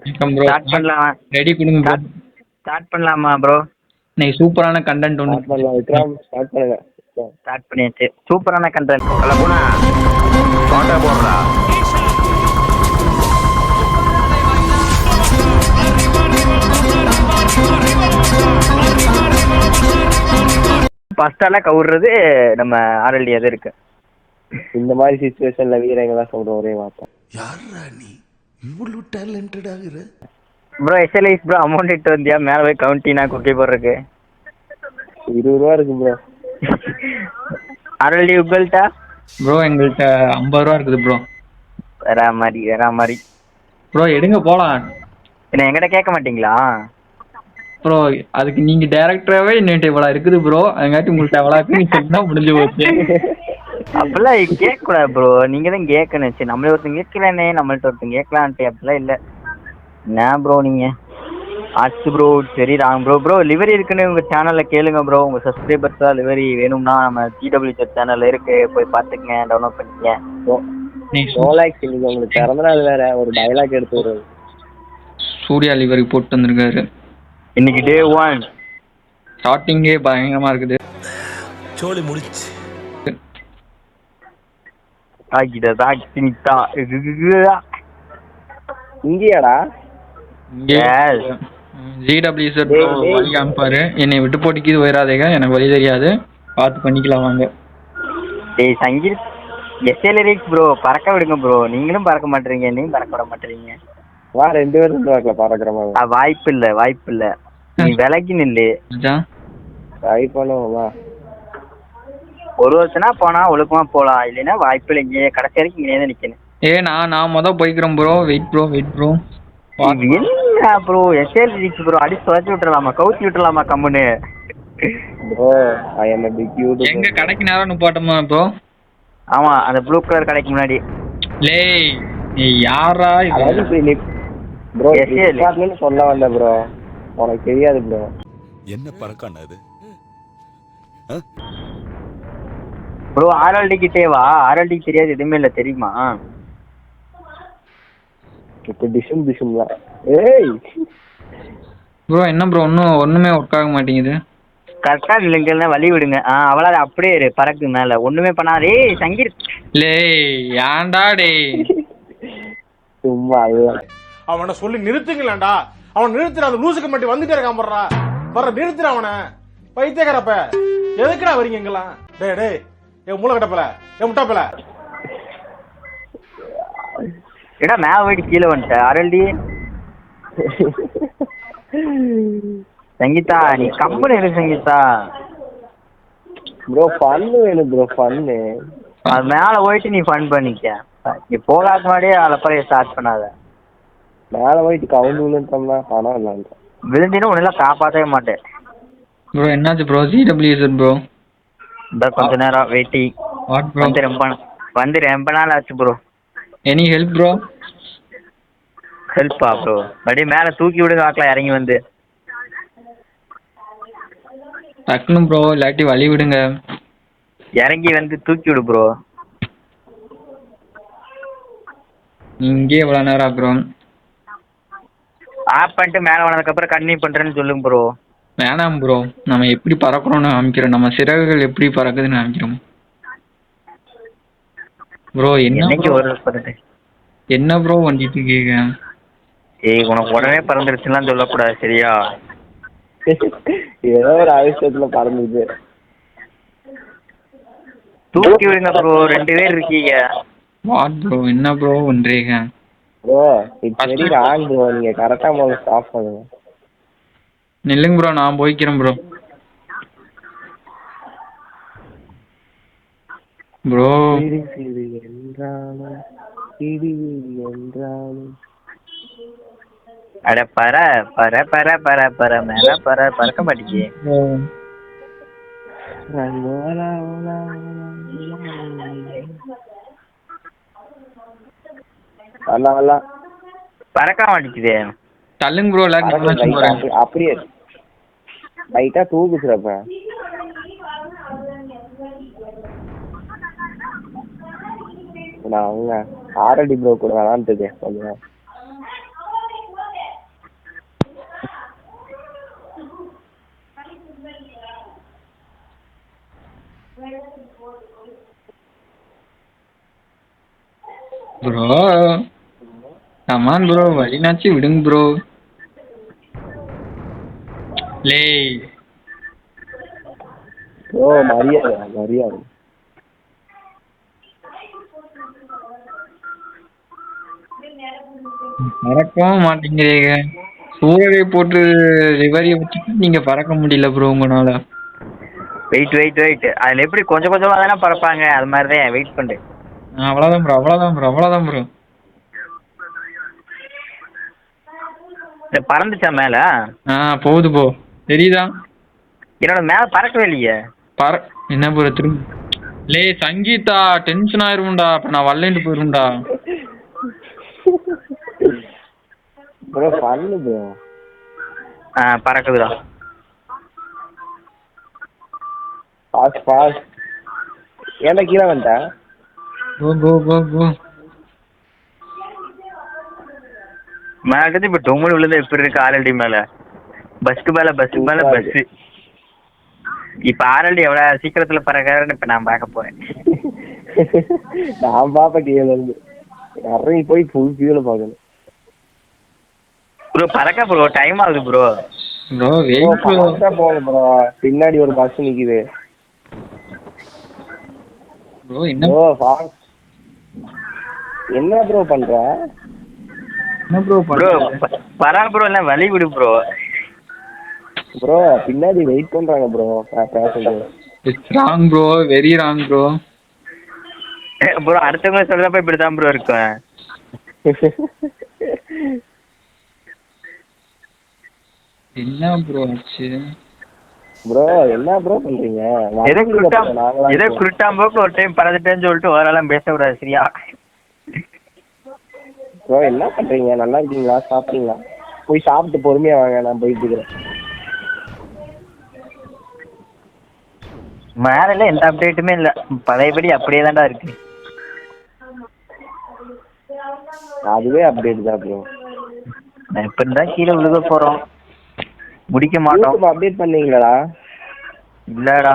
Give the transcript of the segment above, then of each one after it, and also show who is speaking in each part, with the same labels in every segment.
Speaker 1: வணக்கம் bro
Speaker 2: start பண்ணலாமா?
Speaker 1: Ready கொடுங்க ப்ரோ
Speaker 2: ஸ்டார்ட் பண்ணலாமா ப்ரோ
Speaker 1: இன்னைக்கு சூப்பரான கண்டென்ட் ஒன்று
Speaker 3: ஸ்டார்ட் பண்ணலாம் விக்ரம். ஸ்டார்ட் பண்ணுங்க.
Speaker 2: ஸ்டார்ட் பண்ணியாச்சு. சூப்பரான கண்டென்ட் சொல்ல போனா
Speaker 4: பாட்டா போடுறா.
Speaker 2: ஃபர்ஸ்டால கவுறது நம்ம ஆர்எல்டி எது இருக்கு.
Speaker 3: இந்த மாதிரி சுச்சுவேஷன்ல வீரங்க தான் சொல்ற ஒரே வார்த்தை.
Speaker 4: யாரா நீ? இவ்வளவு டேலண்டட் ஆகுற
Speaker 2: ப்ரோ எஸ்எல்ஐஸ் ப்ரோ அமௌண்ட் இட்டு வந்தியா? மேலே போய் கவுண்டினா குக்கி போடுறதுக்கு.
Speaker 3: இருபது ரூபா இருக்கு ப்ரோ
Speaker 2: ஆர்எல்டி உங்கள்கிட்ட
Speaker 1: ப்ரோ எங்கள்கிட்ட ஐம்பது ரூபா இருக்குது ப்ரோ
Speaker 2: வேற மாதிரி வேற மாதிரி.
Speaker 1: ப்ரோ எடுங்க போலாம்.
Speaker 2: என்ன எங்கிட்ட கேட்க மாட்டீங்களா?
Speaker 1: ப்ரோ அதுக்கு நீங்க டேரக்டராகவே இன்னும் இவ்வளோ இருக்குது ப்ரோ அதுங்காட்டி உங்கள்கிட்ட எவ்வளோ இருக்குன்னு சொன்னா முடிஞ்சு போச்சு.
Speaker 2: அப்படிலாம் கேட்க கூடாது ப்ரோ நீங்க தான் கேட்கணும். சரி நம்மள ஒருத்தங்க கேட்கலானே நம்மள்ட்ட ஒருத்தங்க கேட்கலான்ட்டு அப்படிலாம் இல்ல. என்ன ப்ரோ நீங்க? ஆச்சு ப்ரோ சரி ராங் ப்ரோ ப்ரோ லிவரி இருக்குன்னு உங்க சேனல்ல கேளுங்க ப்ரோ உங்க சப்ஸ்கிரைபர்ஸ் தான் லிவரி வேணும்னா நம்ம டிடபிள்யூ சேனல்ல இருக்கு. போய் பார்த்துக்கங்க டவுன்லோட் பண்ணிக்கங்க.
Speaker 3: ரோலாக்ஸ் இன்னைக்கு உங்களுக்கு பிறந்த நாள் வேற. ஒரு டைலாக் எடுத்து வருது
Speaker 1: சூர்யா லிவரி போட்டு வந்திருக்காரு.
Speaker 2: இன்னைக்கு டே ஒன்
Speaker 1: ஸ்டார்டிங்கே பயங்கரமா இருக்குது.
Speaker 4: சோலி முடிச்சு.
Speaker 2: தாக்கிட்டா
Speaker 3: இங்கேயாடா?
Speaker 2: Yes.
Speaker 1: ஜிடபிள்யூ சார்
Speaker 3: டேய், டேய்.
Speaker 1: வழி காமிப்பாரு. என்னை விட்டு போட்டிக்கு போயிடாதீங்க எனக்கு வழி தெரியாது. பார்த்து பண்ணிக்கலாம் வாங்க.
Speaker 2: டேய் சங்கீத் எஸ்எல்எரிக்ஸ் ப்ரோ பறக்க விடுங்க ப்ரோ நீங்களும் பறக்க மாட்டீங்க நீங்க பறக்க விட மாட்டீங்க.
Speaker 3: வா ரெண்டு பேரும் வாக்கில் பறக்கிற மாதிரி.
Speaker 2: வாய்ப்பு இல்ல வாய்ப்பு இல்ல நீ விலகி நில்லு.
Speaker 3: ட்ரை பண்ணுவோம் வா.
Speaker 2: ஒரு வருஷனா போனா ஒழுக்கமா போலாம் இல்லைன்னா வாய்ப்பு இல்லை இங்கே கடைசி வரைக்கும் இங்கே தான் நிக்கணும்.
Speaker 1: ஏ நான் நான் மொதல் போய்க்கிறேன் bro wait bro wait bro
Speaker 2: என்ன ப்ரோ எஸ்எல் ரிக்ஸ் ப்ரோ அடிச்சு துவைச்சு விட்டுறலாமா? கவுத்தி விட்டுறலாமா கம்முன்னு?
Speaker 1: எங்க கடைக்கு நேரம் நிப்பாட்டமா ப்ரோ
Speaker 2: ஆமா அந்த ப்ளூ கலர் கடைக்கு முன்னாடி.
Speaker 1: லேய் நீ யாரா இது?
Speaker 3: ப்ரோ. ஃப்ளிப்கார்ட்லன்னு சொல்ல வந்தேன் ப்ரோ உனக்கு தெரியாது ப்ரோ
Speaker 4: என்ன பறக்கான அது?
Speaker 2: ப்ரோ ஆர்எல்டி கிட்டே வா. ஆர்எல்டி தெரியாது எதுவுமே இல்லை தெரியுமா?
Speaker 3: இப்போ டிஷும் டிஷும் தான் ஏய்!
Speaker 1: ப்ரோ என்ன ப்ரோ ஒன்றும் ஒன்றுமே ஒர்க் ஆக மாட்டேங்குது.
Speaker 2: கரெக்டா இல்லைங்கன்னா வழி விடுங்க. ஆ அவளால அப்படியே இரு பறக்கு மேல. ஒண்ணுமே பண்ணாதே. சங்கீத்
Speaker 1: லேய் ஏன்டா டேய்
Speaker 3: சும்மா அதுதான்
Speaker 5: அவனை சொல்லி நிறுத்துங்களேன்டா. அவன் நிறுத்துற அந்த லூசுக்கு மட்டும் வந்துட்டே இருக்கான் போடுறா வர்ற நிறுத்துற அவனை. பைத்தியக்காரப்ப. எதுக்குடா வரீங்க இங்கெல்லாம்? டேய் டேய் ஏ மூளை கட்டப்பல ஏ முட்டாப்பல
Speaker 2: ஏடா மேல போயிட்டு கீழே வந்துட்ட. ஆர்எல்டி சங்கீதா நீ கம்பெனி இரு சங்கீதா.
Speaker 3: ப்ரோ ஃபன்னு வேணும் ப்ரோ ஃபன்னு
Speaker 2: அது மேல போயிட்டு நீ ஃபன் பண்ணிக்க. நீ போகாத முன்னாடியே அலப்பறைய ஸ்டார்ட் பண்ணாத.
Speaker 3: மேலே போயிட்டு கவுண்ட் விழுந்தோம்னா பணம் இல்லாங்க
Speaker 2: விழுந்தினா உன்னெல்லாம் காப்பாற்றவே மாட்டேன்.
Speaker 1: ப்ரோ என்னாச்சு ப்ரோ ஜிடபிள்யூ சார் ப்ரோ
Speaker 2: இந்த கொஞ்ச நேரம் வெயிட்டி
Speaker 1: வாட் ப்ரோ
Speaker 2: வந்து ரொம்ப வந்து ரொம்ப நாள் ஆச்சு ப்ரோ
Speaker 1: எனி ஹெல்ப் ப்ரோ
Speaker 2: ஹெல்ப்பா ப்ரோ அப்படியே மேல தூக்கி விடுங்க வாக்கலாம் இறங்கி வந்து.
Speaker 1: டக்குனு ப்ரோ இல்லாட்டி வழி விடுங்க.
Speaker 2: இறங்கி வந்து தூக்கி விடு ப்ரோ
Speaker 1: நீ இங்கேயே இவ்வளோ நேரம் ஆக்குறோம்
Speaker 2: ஆஃப் பண்ணிட்டு மேலே வந்ததுக்கப்புறம் கண்டினியூ பண்ணுறேன்னு சொல்லுங்க ப்ரோ
Speaker 1: வேணாம் ப்ரோ நம்ம எப்படி பறக்கிறோம்னு காமிக்கிறோம். நம்ம சிறகுகள் எப்படி பறக்குதுன்னு காமிக்கிறோம். ப்ரோ என்ன என்ன ப்ரோ பண்ணிட்டு இருக்கீங்க?
Speaker 2: ஏய் உனக்கு உடனே பறந்துருச்சுலாம் சொல்லக்கூடாது சரியா?
Speaker 3: ஏதோ ஒரு ஆவேசத்துல பறந்துது
Speaker 2: தூக்கி விடுங்க ப்ரோ ரெண்டு பேர் இருக்கீங்க.
Speaker 1: வாட் ப்ரோ என்ன ப்ரோ பண்றீங்க?
Speaker 3: ப்ரோ ப்ரோ நீங்க கரெக்டா முதல்ல ஸ்டாப் பண்ணுங்க.
Speaker 1: நில்லுங்க ப்ரோ நான் போய்க்கிறேன் ப்ரோ ப்ரோ
Speaker 3: சிறு சிறு என்றாலும் சிறு என்றாலும்
Speaker 2: அட பற பற பற பற பற மேல பற பறக்க மாட்டேங்கி
Speaker 3: வரலாம் வரலாம்.
Speaker 2: பறக்க மாட்டேங்குது.
Speaker 1: தள்ளுங்க ப்ரோ
Speaker 3: எல்லாரும் அப்படியே. லைட்டா தூக்குச்சுறப்ப நான் அவங்க ஆரடி ப்ரோ கூட விளாண்டுட்டு கொஞ்சம்
Speaker 1: ப்ரோ கமான் ப்ரோ வழினாச்சு விடுங்க ப்ரோ லே
Speaker 3: ஓ மரியாதை மரியாதை.
Speaker 1: பறக்கவும் மாட்டேங்கிறீங்க. சூழலை போட்டு ரிவரியை வச்சுட்டு நீங்க பறக்க முடியல ப்ரோ உங்களால
Speaker 2: வெயிட் வெயிட் வெயிட் அதுல எப்படி கொஞ்சம் கொஞ்சமா தானே பறப்பாங்க? அது மாதிரி தான் வெயிட் பண்ணு.
Speaker 1: அவ்வளவுதான் ப்ரோ அவ்வளவுதான் ப்ரோ அவ்வளவுதான் ப்ரோ
Speaker 2: இந்த பறந்துச்சா மேல?
Speaker 1: ஆ போகுது போ தெரியுதா?
Speaker 2: என்னோட மேல பறக்கவே இல்லையே.
Speaker 1: பற என்ன திரும்ப லே சங்கீதா டென்ஷன் ஆயிரும்டா அப்ப நான் வரலேன்ட்டு போயிரும்டா
Speaker 3: ப்ரோ பண்ணு ப்ரோ.
Speaker 2: ஆ பறக்குதுடா.
Speaker 3: ஃபாஸ்ட் ஃபாஸ்ட் ஏன்டா கீழே வந்துட்டேன்
Speaker 1: கோ கோ கோ கோ
Speaker 2: மேல இப்ப டொம்முனு விழுந்தா எப்படி இருக்கு ஆர்எல்டி மேல? பஸ்க்கு மேல பஸ்க்கு மேல பஸ் இப்ப ஆர்எல்டி எவ்வளவு சீக்கிரத்துல பறக்கிறாருன்னு இப்ப நான் பார்க்க போறேன்.
Speaker 3: நான் பாப்பேன் கீழே இருந்து இறங்கி போய் ஃபுல் வியூல பார்க்கணும்.
Speaker 2: ப்ரோ பறக்க ப்ரோ டைம் ஆகுது bro
Speaker 1: bro
Speaker 3: bro
Speaker 1: wait bro
Speaker 3: பின்னாடி ஒரு பஸ் நிக்குது.
Speaker 1: ப்ரோ என்ன?
Speaker 3: ப்ரோ ஃபாஸ்ட் என்ன ப்ரோ பண்ற?
Speaker 1: என்ன ப்ரோ
Speaker 2: ப்ரோ பரா ப்ரோ இல்ல வழி விடு ப்ரோ
Speaker 3: ப்ரோ பின்னாடி வெயிட் பண்றாங்க bro passenger
Speaker 1: it's wrong bro very wrong bro
Speaker 2: bro அடுத்தவங்க சொல்றப்ப இப்படிதான் ப்ரோ இருக்கும்.
Speaker 1: என்ன ப்ரோ ஆச்சு?
Speaker 3: ப்ரோ என்ன ப்ரோ பண்றீங்க?
Speaker 2: எதோ
Speaker 3: வரீங்களா
Speaker 2: குருட்டாம்?
Speaker 3: இருக்கோம்.
Speaker 2: குருட்டாம்போக்கு ஒரு டைம் பறந்துட்டேன்னு சொல்லிட்டு ஓரெல்லாம் பேசக்கூடாது சரியா?
Speaker 3: ப்ரோ என்ன பண்றீங்க? நல்லா இருக்கீங்களா? சாப்பிட்டீங்களா? போய் சாப்பிட்டு பொறுமையா வாங்க நான் போயிட்டு இருக்கிறேன்.
Speaker 2: மேல எந்த அப்டேட்டுமே இல்ல. பழையபடி அப்படியே தான்டா இருக்கு.
Speaker 3: அதுவே அப்டேட் தான் ப்ரோ
Speaker 2: நான் இப்ப இருந்தா கீழே விழுக போறோம். முடிக்க மாட்டோம்.
Speaker 3: யூடியூப் அப்டேட் பண்ணீங்களா
Speaker 2: இல்லடா.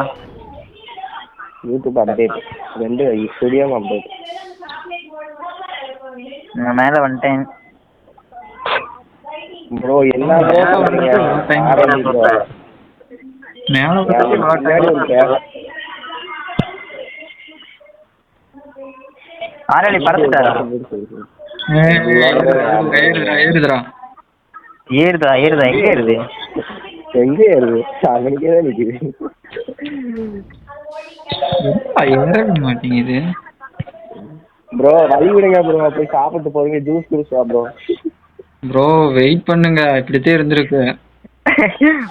Speaker 3: யூடியூப் அப்டேட் ரெண்டு ஸ்டுடியோவும் அப்டேட்
Speaker 2: நான் மேல வந்துட்டேன்.
Speaker 3: ப்ரோ என்ன ப்ரோ பண்றீங்க ஆரம்பி bro.
Speaker 1: மேல
Speaker 2: ஆரடி பறந்துட்டாரா?
Speaker 1: ஏறுதுடா ஏறுதுடா
Speaker 2: ஏறுதா ஏறுதா எங்க ஏறுது?
Speaker 3: எங்க ஏறுது? அங்கனுக்கே தான் நிக்குது.
Speaker 1: மாட்டேங்குது?
Speaker 3: ப்ரோ வழி விடுங்க ப்ரோ. போய் சாப்பிட்டு போறீங்க. ஜூஸ் குடிச்சா ப்ரோ.
Speaker 1: ப்ரோ வெயிட் பண்ணுங்க. இப்படித்தான் இருந்திருக்கு.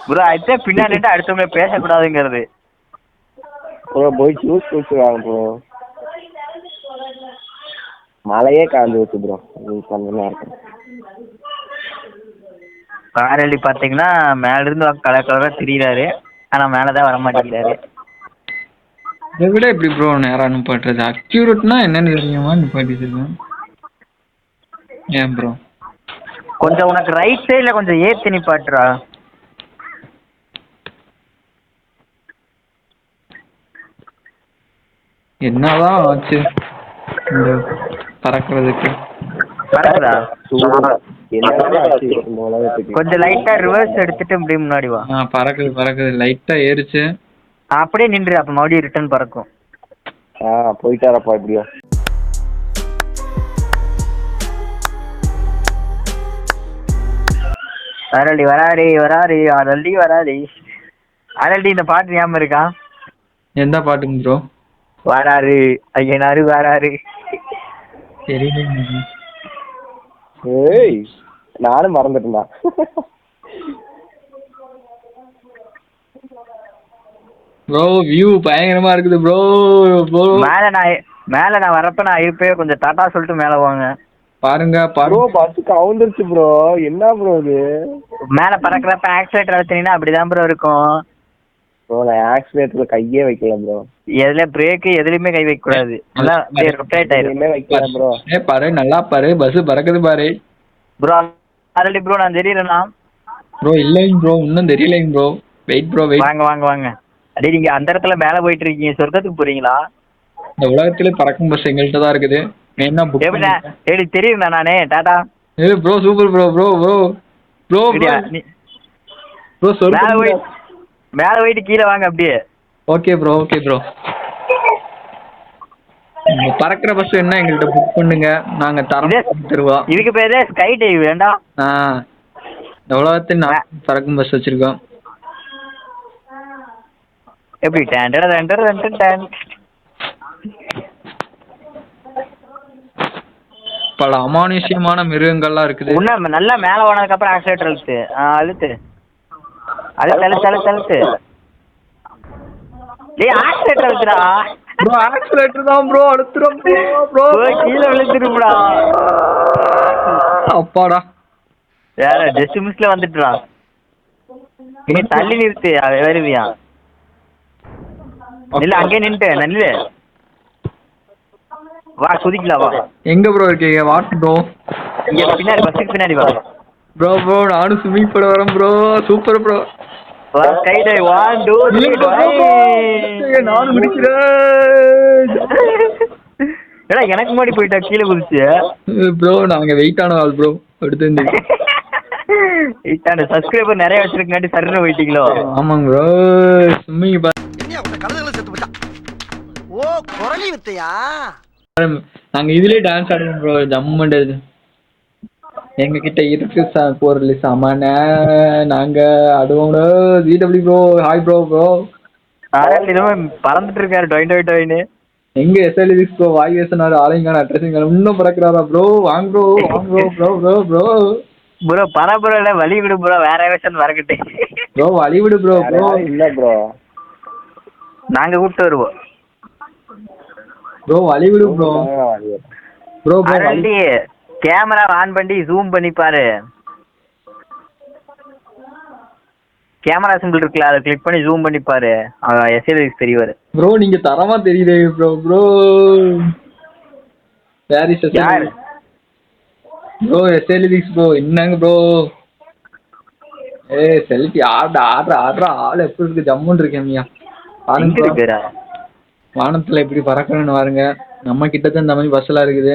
Speaker 2: ப்ரோ அதுதான் பின்னாடி அடுத்தவங்க பேசக்கூடாதுங்கிறது.
Speaker 3: ப்ரோ போய் ஜூஸ் குடிச்சு வாங்க ப்ரோ. மழையே காந்து வச்சு ப்ரோ. கொஞ்ச நேரம்
Speaker 2: ஆரடி பாத்தீங்கன்னா மேல இருந்து கலர் கலரா திரியிறாரு. ஆனா மேலதான் வர மாட்டேங்கிறாரு.
Speaker 1: இதை விட எப்படி ப்ரோ நேரம் அனுப்பாட்டுறது அக்யூரேட்னா என்னன்னு தெரியுமா நிப்பாட்டிட்டு ஏன் ப்ரோ?
Speaker 2: கொஞ்சம் உனக்கு ரைட் சைடுல கொஞ்சம் ஏத்தி நிப்பாட்டுறா.
Speaker 1: என்னதான் ஆச்சு? இந்த பறக்கிறதுக்கு.
Speaker 2: கொஞ்சம் லைட்டா ரிவர்ஸ் எடுத்துட்டு இப்படி முன்னாடி வா.
Speaker 1: பறக்குது பறக்குது. லைட்டா ஏறுச்சு.
Speaker 2: அப்படியே நின்று அப்ப மறுபடியும் ரிட்டர்ன் பறக்கும்.
Speaker 3: ஆ போயிட்டாரப்பா எப்படியோ.
Speaker 2: வரடி வராடி வராடி அரளி வராடி. அரளி இந்த பாட்டு ஞாபகம் இருக்கா?
Speaker 1: எந்த பாட்டுங்க ப்ரோ
Speaker 2: வராரு. ஐயனாரு வராரு.
Speaker 1: தெரியல
Speaker 3: ஏய் நானும் மறந்துட்டேன்டா.
Speaker 1: ப்ரோ வியூ பயங்கரமா இருக்குது ப்ரோ ப்ரோ
Speaker 2: மேல நான் மேல நான் வரப்ப நான் இருப்பே கொஞ்சம் டாட்டா சொல்லிட்டு மேல போங்க.
Speaker 1: பாருங்க
Speaker 3: ப்ரோ பஸ் கவுந்துருச்சு ப்ரோ என்ன ப்ரோ இது?
Speaker 2: மேல பறக்கிறப்ப ஆக்சிலேட்டர் அழுத்தினீங்கன்னா அப்படிதான் ப்ரோ இருக்கும்.
Speaker 3: ப்ரோ நான் ஆக்சிலேட்டர்ல கையே வைக்கல ப்ரோ
Speaker 2: எதுல பிரேக் எதுலயுமே கை வைக்க கூடாது. நல்லா அப்படியே ரொட்டேட் ஆயிரும்
Speaker 3: வைக்கல ப்ரோ
Speaker 1: ஏ பாரு நல்லா பாரு பஸ் பறக்குது பாரு.
Speaker 2: ப்ரோ அரளி ப்ரோ நான் தெரியலண்ணா.
Speaker 1: ப்ரோ இல்லைங்க ப்ரோ இன்னும் தெரியலைங்க ப்ரோ வெயிட் ப்ரோ வெயிட்
Speaker 2: வாங்க வாங்க வாங்க. அடே நீங்க அந்த இடத்துல மேல போயிட்டு இருக்கீங்க. சொர்க்கத்துக்கு போறீங்களா?
Speaker 1: இந்த உலகத்திலே பறக்கும் பஸ் எங்கள்கிட்ட தான் இருக்குது. என்ன புக்
Speaker 2: எப்படி தெரியும்டா நானே. டாடா.
Speaker 1: ஏ bro super bro bro bro bro bro சொல்லு
Speaker 2: மேல போயிட்டு கீழே வாங்க அப்படியே.
Speaker 1: ஓகே ப்ரோ ஓகே ப்ரோ பறக்கிற பஸ் என்ன எங்கள்கிட்ட புக் பண்ணுங்க. நாங்க தரம் தருவோம்
Speaker 2: இதுக்கு பேரு ஸ்கை டைவ் வேண்டாம்
Speaker 1: ஆ நான் பறக்கும் பஸ் வச்சிருக்கோம்.
Speaker 2: எப்படி டேண்டட டேண்டட டேண்டட டேன்
Speaker 1: பல அமானுஷ்யமான மிருகங்கள்லாம் இருக்குது.
Speaker 2: நல்லா மேல போனதுக்கு அப்புறம் ஆக்சிலேட்டர் அழுத்து. அழுத்து. அழுத்து அழுத்து அழுத்து அழுத்து டேய் ஆக்சிலேட்டர் அழுத்துடா
Speaker 1: ப்ரோ ஆக்சிலேட்டர் தான் ப்ரோ அடுத்துறோம் ப்ரோ
Speaker 2: போய் கீழே விழுந்துரும்டா.
Speaker 1: அப்பாடா.
Speaker 2: வேற ஜஸ்ட் மிஸ்ல வந்துட்டுடா. நீ தள்ளி நிறுத்து அவ வருவியா இல்ல அங்கே நின்னுட்டு நில்லு? வா குதிக்கலாம் வா.
Speaker 1: எங்க ப்ரோ இருக்கீங்க? வாட் ப்ரோ
Speaker 2: இங்க பின்னாடி பஸ்ஸுக்கு பின்னாடி வா.
Speaker 1: ப்ரோ ப்ரோ நானும் ஸ்விம்மிங் பண்ண வரேன் bro super bro
Speaker 2: dive one two three
Speaker 1: நானும் முடிக்கிறேன்.
Speaker 2: ஏடா எனக்கு முன்னாடி போயிட்டா? கீழே குதிச்சு
Speaker 1: ப்ரோ நாங்க வெயிட் ஆன ஆள் ப்ரோ அடுத்து இந்த
Speaker 2: இத்தாண்ட சப்ஸ்கிரைபர் நிறைய வச்சிருக்காண்டி சர்ன்னு போயிட்டீங்களோ?
Speaker 1: ஆமாங்க ப்ரோ ஸ்விம்மிங்
Speaker 6: போச்சான் ஓ குரலி வித்தையா?
Speaker 1: நாங்க இதுலயே டான்ஸ் ஆடுவோம் ப்ரோ ஜம்முண்டு எங்க கிட்ட இருக்கு ச- பொருள் சமான நாங்க ஆடுவோம் GW bro hi bro bro
Speaker 2: பறந்துட்டு இருக்காரு டொயின் டொயின் டொயின்னு.
Speaker 1: எங்க எஸ்எல்வி ப்ரோ வாய் பேசினாரு ஆளைங்கான அட்ரஸிங் இன்னும் பறக்குறாரா ப்ரோ வாங்க ப்ரோ வாங்க bro bro bro bro
Speaker 2: bro பரபுரோல வழி விடு ப்ரோ வேற விஷயம் வரக்கட்டே.
Speaker 1: ப்ரோ வழி விடு ப்ரோ ப்ரோ
Speaker 3: இல்ல ப்ரோ
Speaker 2: நாங்க கூப்பிட்டு வருவோம்.
Speaker 1: ப்ரோ வழி விடு bro bro bro
Speaker 2: camera on பண்ணி ஜூம் பண்ணி பாரு. கேமரா சிம்பிள் இருக்குல்ல அதை கிளிக் பண்ணி ஜூம் பண்ணி பாரு. எஸ்ஏபிஎக்ஸ் தெரியவாரு
Speaker 1: ப்ரோ நீங்க தரமா தெரியுதே ப்ரோ ப்ரோ பாரிஸ்
Speaker 2: யார்?
Speaker 1: ப்ரோ எஸ்எல்விக்ஸ் ப்ரோ என்னங்க ப்ரோ ஏ செல்ஃபி ஆடுற ஆடுற ஆடுற ஆள் எப்படி இருக்கு? ஜம்முன்னு bro.
Speaker 2: இருக்கிறா
Speaker 1: வானத்துல. எப்படி பறக்கணும்னு பாருங்க. நம்ம கிட்ட தான் இந்த மாதிரி பஸ் எல்லாம் இருக்குது.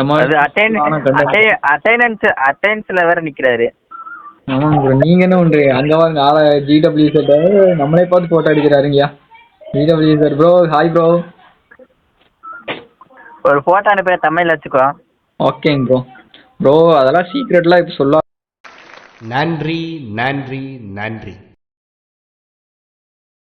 Speaker 1: கண்ட-
Speaker 2: அட்டைனன்ஸ் அட்டைன்ஸ்ல வேற நிக்கிறாரு.
Speaker 1: ஆமாங்க ப்ரோ நீங்க என்ன பண்றீங்க? அங்க பாருங்க ஆள ஜிடபிள்யூ செட் நம்மளே பார்த்து photo அடிக்கிறாருங்கய்யா GW sir bro hi bro
Speaker 2: ஒரு போட்டோ அனுப்பி தமிழ்ல வச்சுக்கோ.
Speaker 1: ஓகேங்க ப்ரோ ப்ரோ அதெல்லாம் சீக்ரெட்லாம் இப்போ சொல்ல
Speaker 7: நன்றி நன்றி நன்றி.